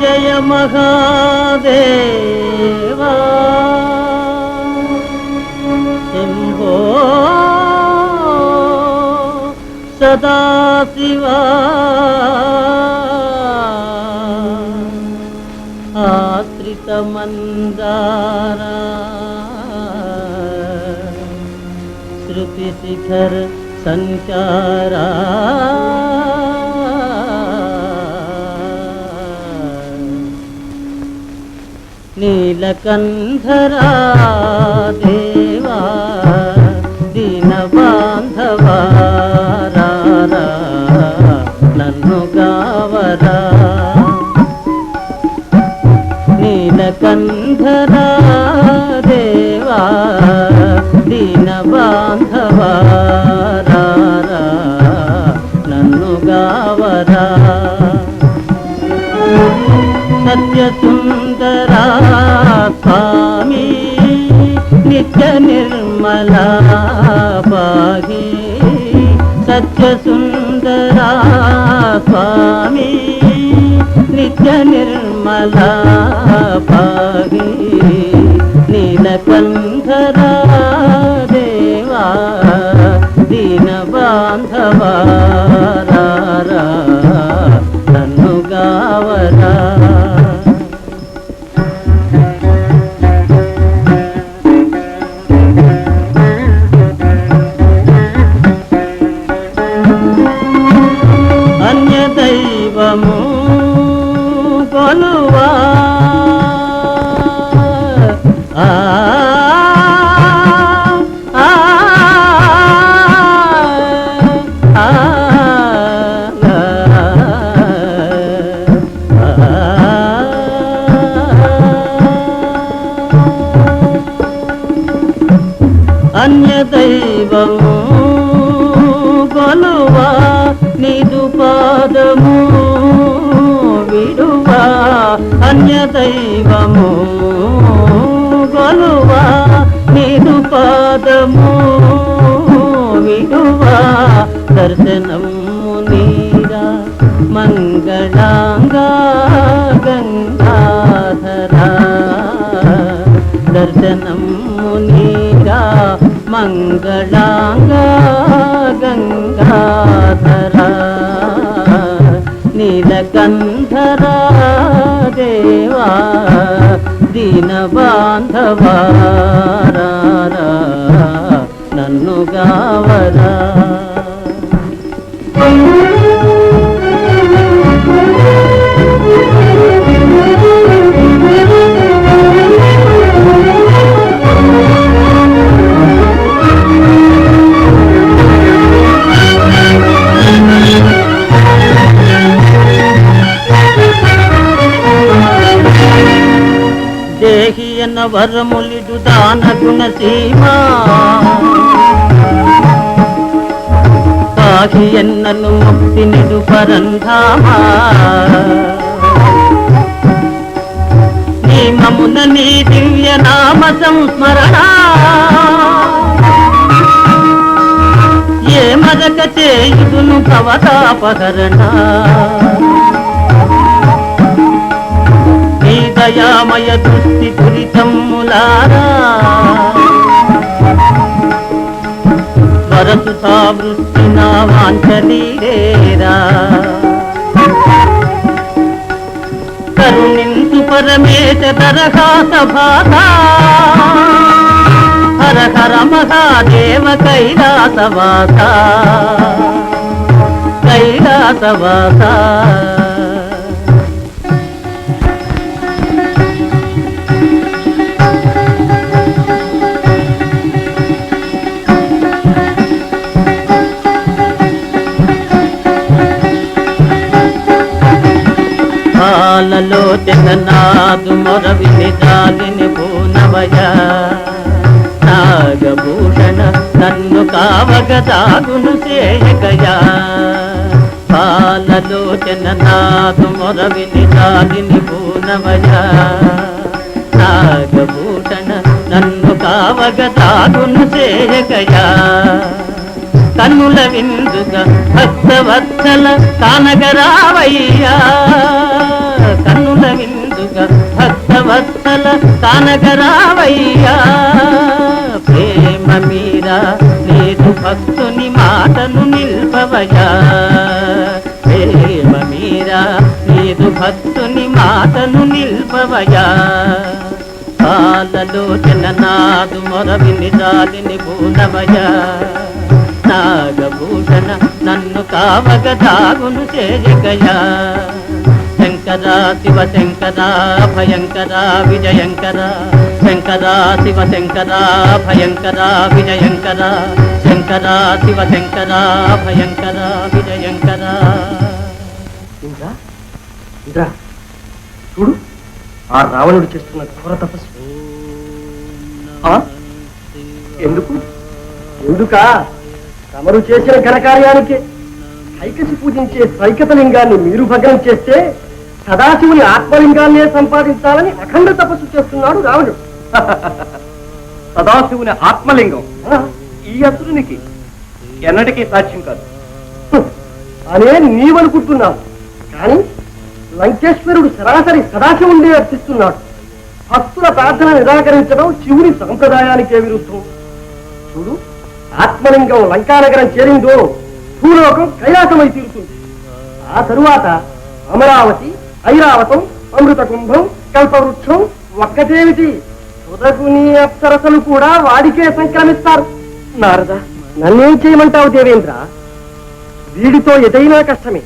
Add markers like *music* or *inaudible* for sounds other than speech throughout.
జయ మహాదేవా శంభో సదాశివా శృతి శిఖర సంచారా నీలకంధరా దేవా దీన బాంధవారా నన్ను గావరా నీలకంధరా దేవా దీన బాంధవారా నన్ను గావరా స్వామి నిత్య నిర్మలా పాహి సత్యసుందరా స్వామి నిత్య నిర్మలా పాహి కొలువా ఆ, అన్య దైవము కొలువా నిదుపా దైవము కొలువా నిదు పాదము విడువా దర్శనము నీరా మంగళాంగా గంగాధరా. దర్శనము నీరా మంగళాంగా గంగాధరా. నీలకంధరా దేవా దీన బాంధవారా నన్ను గావరా. దేహి వరములిడు దాన గుణ సీమా. పాహి ఎన్నను ముక్తి నిడు పరంధామా నియమమున నీ దివ్య నామ సంస్మరణ. ఏ మరక చేయుదును భవతాపహరణ దయామయ దృష్టి దురితమ్ములారా వరసు సావృష్టి నా వాంఛలీరేరా కరుణింతు పరమేశ తరహాస భాగ హర హర మహాదేవ కైలాసవాస కైలాసవాస పాలలో మొరవిని జాలిని పూనవయ. నాగభూషణ నన్ను కావగదాగును చేయగయా చేయకయా పాలలో తెగనాదు మొరవిని జాలిని పూనవయ. నాగభూషణ నన్ను కావగదాగును చేయగయా కన్నుల విందుగా భక్తవత్సల కానగరావయ్యా కన్నుల విందుగా భక్తవత్సల కానగరావయ్యా ప్రేమ మీరా లేదు భక్తుని మాటను నిల్పవయా ప్రేమ మీరా లేదు భక్తుని మాటను నిల్పవయా కాలలోచన నాదు మొరవిని జాలిని భూనవయా నాగభూషణ నన్ను కావగ దాగును చేయగయా శంకర శివ శంకర భయంకర విజయంకర. శంకర శివ శంకర భయంకర విజయంకర. శంకర శివ శంకర భయంకర విజయంకర. ఇంద్రా ఇంద్రా చూడు ఆ రావణుడు చేస్తున్న ఘోర తపస్సు. ఎందుకు? ఎందుకా? తమరు చేసిన ఘనకార్యానికి కైకసి పూజించే సైకత లింగాన్ని మీరు భగ్నం చేస్తే సదాశివుని ఆత్మలింగాన్నే సంపాదించాలని అఖండ తపస్సు చేస్తున్నాడు రావణుడు. *laughs* సదాశివుని ఆత్మలింగం? ఈ అసురునికి ఎన్నటికీ సాధ్యం కాదు. అనే నీవనుకుంటున్నావు. కానీ లంకేశ్వరుడు సరాసరి సదాశివుండే అర్పిస్తున్నాడు భక్తుల ప్రార్థన నిరాకరించడం శివుని సంప్రదాయానికే విరుద్ధం. చూడు ఆత్మలింగం లంకానగరం చేరిందో భూలోకం కైలాసమై తీరుతుంది. ఆ తరువాత అమరావతి ఐరావతం అమృత కుంభం కల్పవృక్షం ఒక్కటేమిటి సుధకుని అప్సరసలు కూడా వాడికే సంక్రమిస్తారు. నారద. నన్నేం చేయమంటావు దేవేంద్ర? వీడితో ఏదైనా కష్టమే.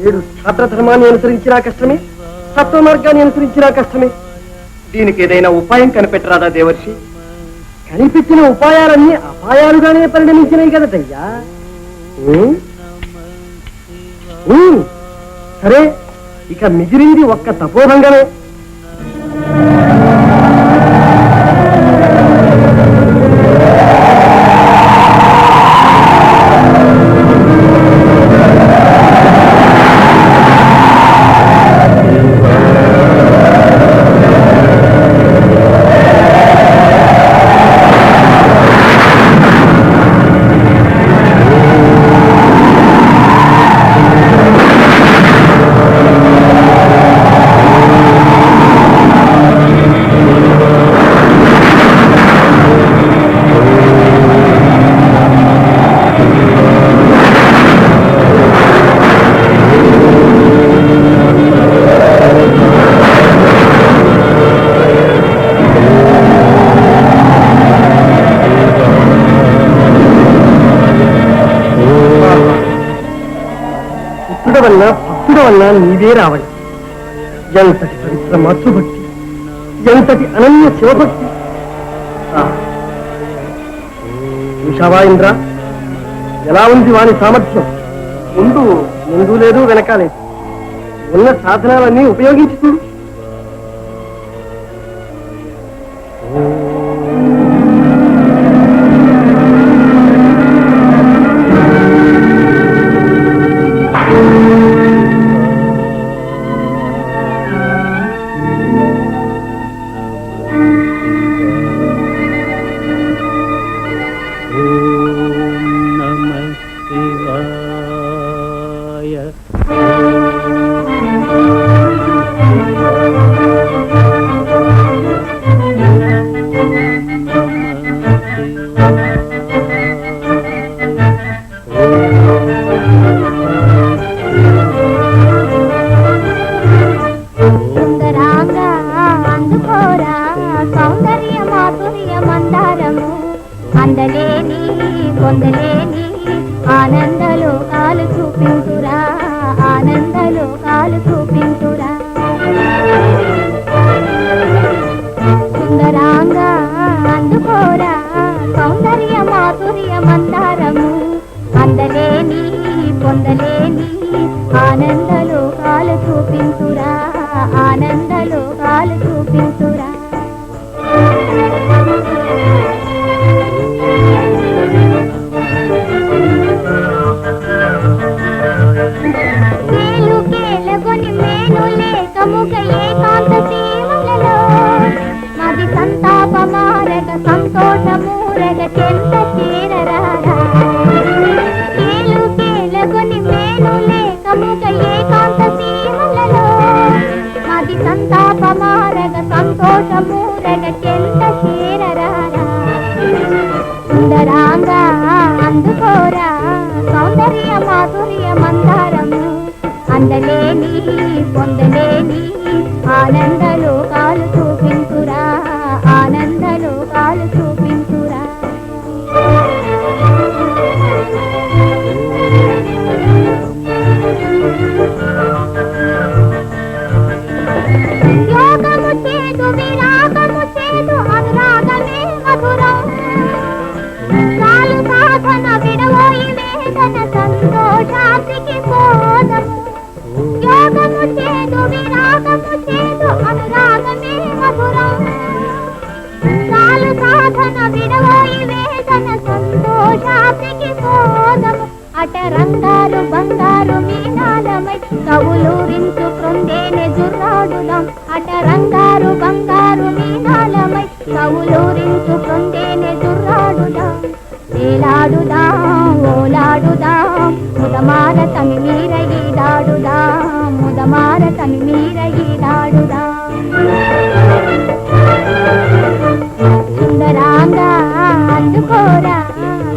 వీడు క్షాత్రధర్మాన్ని అనుసరించినా కష్టమే. సత్వ మార్గాన్ని అనుసరించినా కష్టమే. దీనికి ఏదైనా ఉపాయం కనిపెట్టరాదా దేవర్షి? కనిపెట్టిన ఉపాయాలన్నీ అపాయాలుగానే పరిణమించినాయి కదటయ్యా. సరే ఇక మిగిలింది ఒక్క తపోభంగమే భక్తుడవన్నా నీవే రావాలి. ఎంతటి పవిత్ర మాతృభక్తి ఎంతటి అనన్య శివభక్తి. చూశావా ఇంద్ర? ఎలా ఉంది వాని సామర్థ్యం? ముందు ముందు లేదు వెనకాలేదు ఉన్న సాధనాలన్నీ ఉపయోగించి ആനന്ദ ఆనందం ముదమారతను మీరగిడాడుదా ముదమారతను మీరగిడాడుదా సుందరాంగా అందుకోరా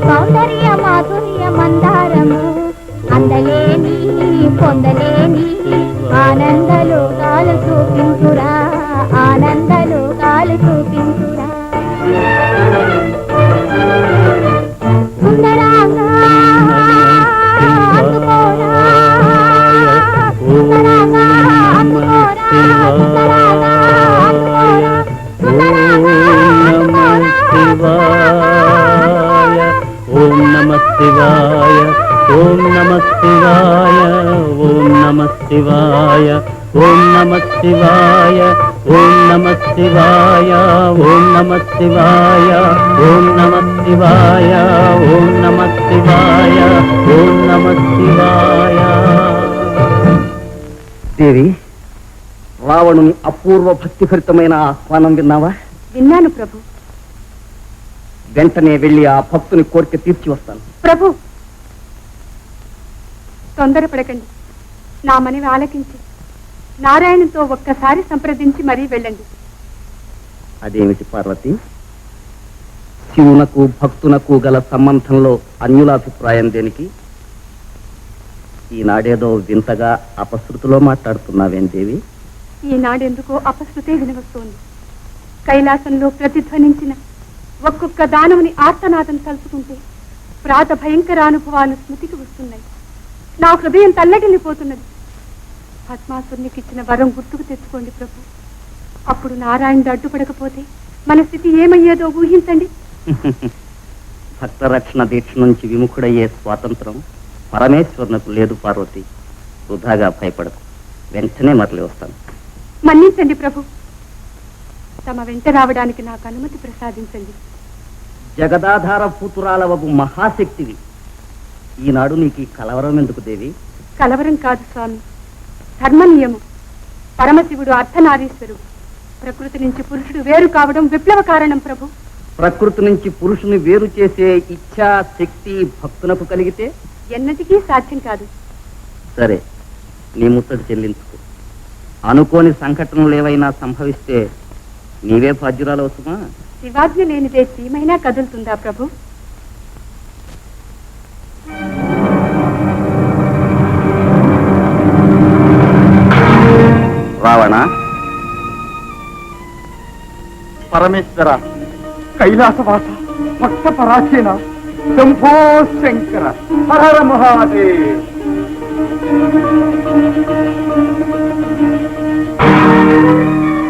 సౌందర్య మాధుర్య మందారము. అందలేని పొందలేని శివాయ ఓం నమ శివాయ ఓం నమ శివాయ ఓం నమ శివాయ ఓం నమ శివాయ ఓం నమ శివాయ ఓం నమ శివాయ. దేవి రావణుని అపూర్వ భక్తిభరితమైన ఆహ్వానం విన్నావా? విన్నాను ప్రభు. వెంటనే వెళ్ళి ఆ భక్తుని కోరిక తీర్చి వస్తాను. ప్రభు తొందరపడకండి. నా మనవి ఆలకించి. నారాయణతో ఒక్కసారి సంప్రదించి మరీ వెళ్ళండి. అదేమిటి పార్వతి? శివునకు భక్తునకు గల సంబంధంలో అన్యులాభిప్రాయం దేనికి? ఈనాడేదో వింతగా అపశృతిలో మాట్లాడుతున్నావేం దేవి? ఈనాడెందుకో అపశృతే వినవస్తోంది. కైలాసంలో ప్రతిధ్వనించిన ఒక్కొక్క దానవుని ఆర్తనాదం తలుచుకుంటే ప్రాత భయంకర అనుభవాలు స్మృతికి వస్తున్నాయి. నా హృదయం తల్లడిల్లిపోతున్నది. పద్మాసురునికిచ్చిన వరం గుర్తుకు తెచ్చుకోండి ప్రభు. అప్పుడు నారాయణుడు అడ్డుపడకపోతే మన స్థితి ఏమయ్యేదో ఊహించండి. భక్త రక్షణ దీక్ష నుంచి విముఖుడయ్యే స్వాతంత్రం పరమేశ్వరునకు లేదు పార్వతి. వృధాగా భయపడకు. వెంటనే మరలి వస్తాను. మన్నించండి ప్రభు. తమ వెంట రావడానికి నాకు అనుమతి ప్రసాదించండి. జగదాధార పూతురాలవగు మహాశక్తివి. ఈనాడు నీకు ఈ కలవరం ఎందుకు దేవి? కలవరం కాదు స్వామి. ధర్మ నియమం పరమశివుడు అర్ధనారీశ్వరుడు ప్రకృతి నుంచి పురుషుడు వేరు కావడం విప్లవ కారణం ప్రభు. ప్రకృతి నుంచి పురుషుని వేరు చేసే ఇచ్ఛా శక్తి భక్తునకు కలిగితే? ఎన్నటికీ సాధ్యం కాదు. సరే నీ ముత్తడి చెల్లించుకో. అనుకోని సంఘటనలు ఏవైనా సంభవిస్తే నీవే బాధ్యురాలవుతుమా శివాజ్ఞ లేనిదే చీమైనా కదులుతుందా ప్రభు? పరమేశ్వర కైలాసవాస భక్త పరాచీన శంభో శంకర హర మహాదేవ్.